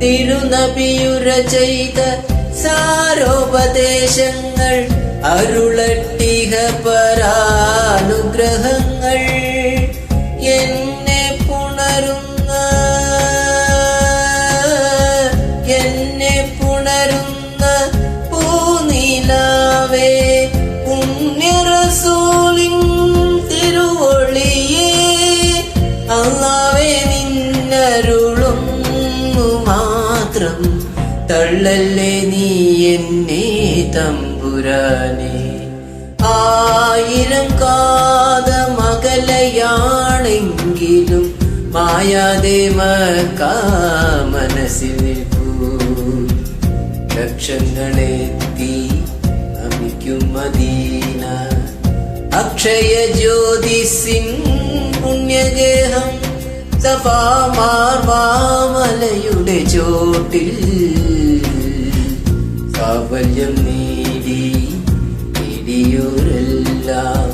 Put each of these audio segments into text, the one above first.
തിരുനബിയുര സാരോപദേശങ്ങൾ അരുളട്ടിഹ പരാനുഗ്രഹങ്ങൾ എന്നെ പുണരുന്ന എന്നെ പുണരുന്ന പൂനിലാവേ പുണ്യറസൂലിൻ തിരുവൊളിയേ അള്ളാവേ നിന്നരുളുന്നു മാത്രം തള്ളല്ലേ നീ എന്നെ തമ്പുരാനെ? ആയിരം കാത മകലയാണെങ്കിലും മായാതെ മക്കാ മനസ്സിൽ ലക്ഷങ്ങളെ തീ അമിക്കും മദീന. അക്ഷയ ജ്യോതിസിൻ പുണ്യഗേഹം സഫാമാർവാമലയുടെ ചോട്ടിൽ സാഫല്യം നേടി നേടിയോരെല്ലാം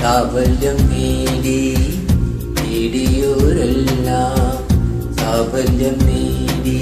സാഫല്യം നേടി നേടിയോരെല്ലാം സാഫല്യം നേടി